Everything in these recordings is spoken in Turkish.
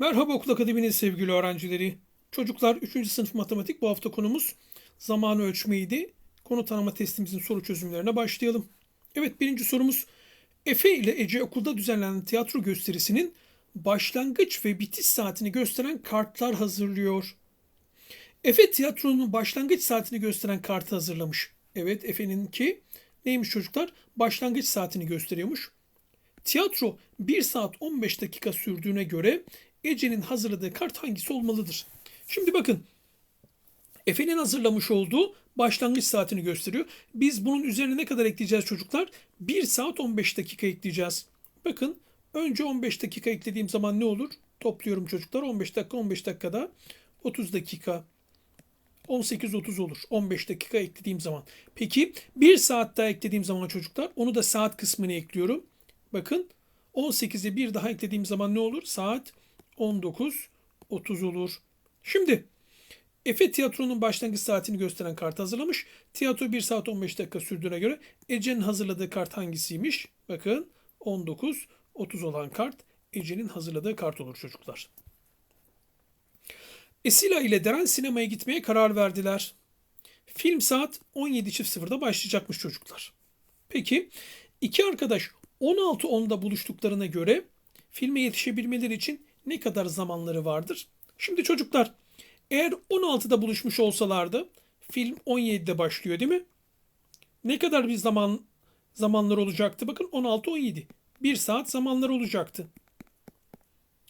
Merhaba Okul Akademi'nin sevgili öğrencileri. Çocuklar 3. sınıf matematik bu hafta konumuz zamanı ölçmeydi. Konu tanıma testimizin soru çözümlerine başlayalım. Evet birinci sorumuz Efe ile Ece okulda düzenlenen tiyatro gösterisinin başlangıç ve bitiş saatini gösteren kartlar hazırlıyor. Efe tiyatronun başlangıç saatini gösteren kartı hazırlamış. Evet Efe'ninki neymiş çocuklar? Başlangıç saatini gösteriyormuş. Tiyatro 1 saat 15 dakika sürdüğüne göre Ece'nin hazırladığı kart hangisi olmalıdır? Şimdi bakın Efe'nin hazırlamış olduğu başlangıç saatini gösteriyor. Biz bunun üzerine ne kadar ekleyeceğiz çocuklar? 1 saat 15 dakika ekleyeceğiz. Bakın önce 15 dakika eklediğim zaman ne olur? Topluyorum çocuklar. 15 dakika 15 dakikada 30 dakika. 18.30 olur. 15 dakika eklediğim zaman. Peki 1 saat daha eklediğim zaman çocuklar onu da saat kısmını ekliyorum. Bakın 18'e bir daha eklediğim zaman ne olur? Saat 19.30 olur. Şimdi Efe tiyatronun başlangıç saatini gösteren kart hazırlamış. Tiyatro 1 saat 15 dakika sürdüğüne göre Ece'nin hazırladığı kart hangisiymiş? Bakın 19.30 olan kart Ece'nin hazırladığı kart olur çocuklar. Esila ile Deren sinemaya gitmeye karar verdiler. Film saat 17.00'da başlayacakmış çocuklar. Peki iki arkadaş 16.10'da buluştuklarına göre filme yetişebilmeleri için ne kadar zamanları vardır? Şimdi çocuklar eğer 16'da buluşmuş olsalardı film 17'de başlıyor değil mi? Ne kadar bir zaman zamanlar olacaktı? Bakın 16-17. 1 saat zamanlar olacaktı.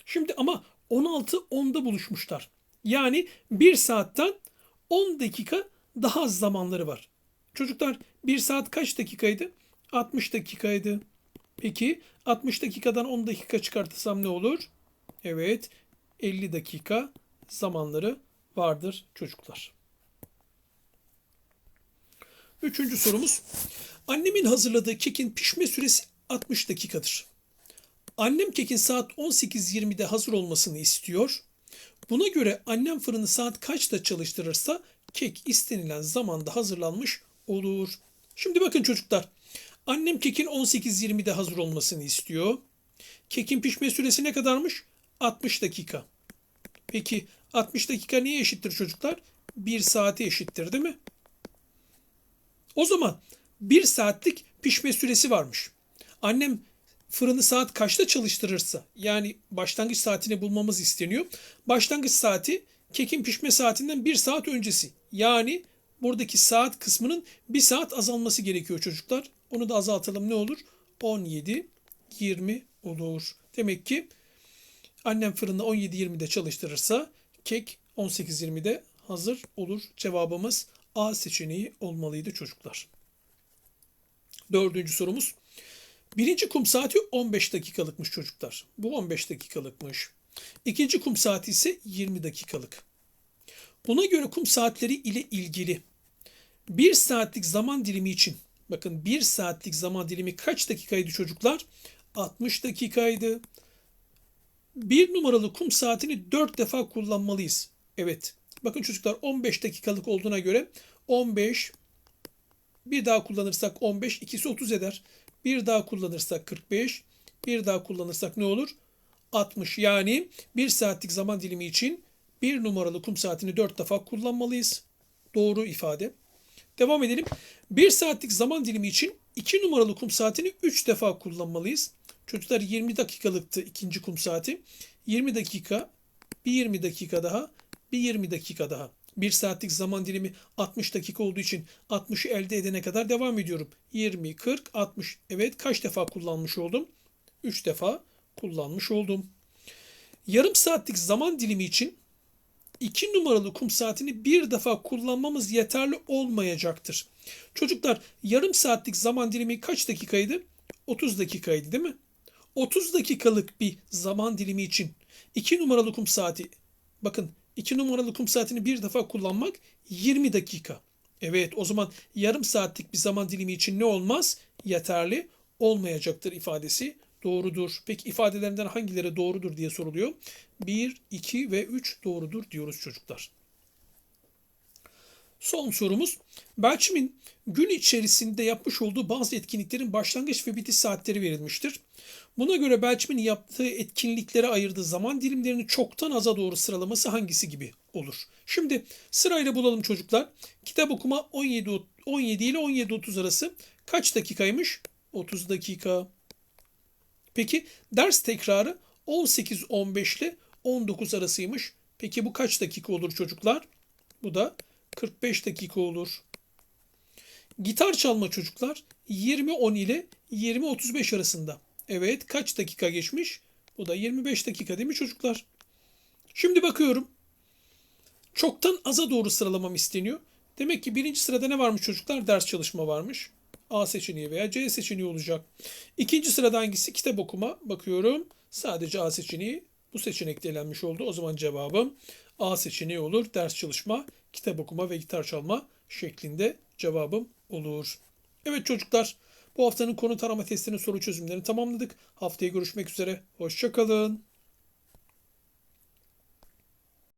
Şimdi ama 16-10'da buluşmuşlar. Yani 1 saatten 10 dakika daha az zamanları var. Çocuklar 1 saat kaç dakikaydı? 60 dakikaydı. Peki 60 dakikadan 10 dakika çıkartırsam ne olur? Evet 50 dakika zamanları vardır çocuklar. Üçüncü sorumuz. Annemin hazırladığı kekin pişme süresi 60 dakikadır. Annem kekin saat 18.20'de hazır olmasını istiyor. Buna göre annem fırını saat kaçta çalıştırırsa kek istenilen zamanda hazırlanmış olur. Şimdi bakın çocuklar. Annem kekin 18.20'de hazır olmasını istiyor. Kekin pişme süresi ne kadarmış? 60 dakika. Peki 60 dakika neye eşittir çocuklar? 1 saate eşittir değil mi? O zaman 1 saatlik pişme süresi varmış. Annem fırını saat kaçta çalıştırırsa yani başlangıç saatini bulmamız isteniyor. Başlangıç saati kekin pişme saatinden 1 saat öncesi. Yani buradaki saat kısmının 1 saat azalması gerekiyor çocuklar. Onu da azaltalım ne olur? 17, 20 olur. Demek ki annem fırında 17-20'de çalıştırırsa kek 18-20'de hazır olur. Cevabımız A seçeneği olmalıydı çocuklar. Dördüncü sorumuz. Birinci kum saati 15 dakikalıkmış çocuklar. Bu 15 dakikalıkmış. İkinci kum saati ise 20 dakikalık. Buna göre kum saatleri ile ilgili bir saatlik zaman dilimi için bakın bir saatlik zaman dilimi kaç dakikaydı çocuklar? 60 dakikaydı. Bir numaralı kum saatini 4 defa kullanmalıyız. Evet. Bakın çocuklar 15 dakikalık olduğuna göre 15 bir daha kullanırsak 15 ikisi 30 eder. Bir daha kullanırsak 45 bir daha kullanırsak ne olur? 60 yani 1 saatlik zaman dilimi için bir numaralı kum saatini 4 defa kullanmalıyız. Doğru ifade. Devam edelim. 1 saatlik zaman dilimi için 2 numaralı kum saatini 3 defa kullanmalıyız. Çocuklar 20 dakikalıktı ikinci kum saati. 20 dakika, bir 20 dakika daha, bir 20 dakika daha. 1 saatlik zaman dilimi 60 dakika olduğu için 60'ı elde edene kadar devam ediyorum. 20, 40, 60. Evet kaç defa kullanmış oldum? 3 defa kullanmış oldum. Yarım saatlik zaman dilimi için 2 numaralı kum saatini bir defa kullanmamız yeterli olmayacaktır. Çocuklar yarım saatlik zaman dilimi kaç dakikaydı? 30 dakikaydı değil mi? 30 dakikalık bir zaman dilimi için 2 numaralı kum saati bakın 2 numaralı kum saatini bir defa kullanmak 20 dakika. Evet o zaman yarım saatlik bir zaman dilimi için ne olmaz? Yeterli olmayacaktır ifadesi doğrudur. Peki ifadelerinden hangileri doğrudur diye soruluyor. 1, 2 ve 3 doğrudur diyoruz çocuklar. Son sorumuz. Belçim'in gün içerisinde yapmış olduğu bazı etkinliklerin başlangıç ve bitiş saatleri verilmiştir. Buna göre Belçim'in yaptığı etkinliklere ayırdığı zaman dilimlerini çoktan aza doğru sıralaması hangisi gibi olur? Şimdi sırayla bulalım çocuklar. Kitap okuma 17, 17 ile 17.30 arası kaç dakikaymış? 30 dakika. Peki ders tekrarı 18-15 ile 19 arasıymış. Peki bu kaç dakika olur çocuklar? Bu da 45 dakika olur. Gitar çalma çocuklar 20-10 ile 20-35 arasında. Evet kaç dakika geçmiş? Bu da 25 dakika değil mi çocuklar? Şimdi bakıyorum. Çoktan aza doğru sıralamam isteniyor. Demek ki birinci sırada ne varmış çocuklar? Ders çalışma varmış. A seçeneği veya C seçeneği olacak. İkinci sırada hangisi? Kitap okuma. Bakıyorum. Sadece A seçeneği bu seçenekte elenmiş oldu. O zaman cevabım A seçeneği olur. Ders çalışma, kitap okuma ve gitar çalma şeklinde cevabım olur. Evet çocuklar bu haftanın konu tarama testinin soru çözümlerini tamamladık. Haftaya görüşmek üzere. Hoşçakalın.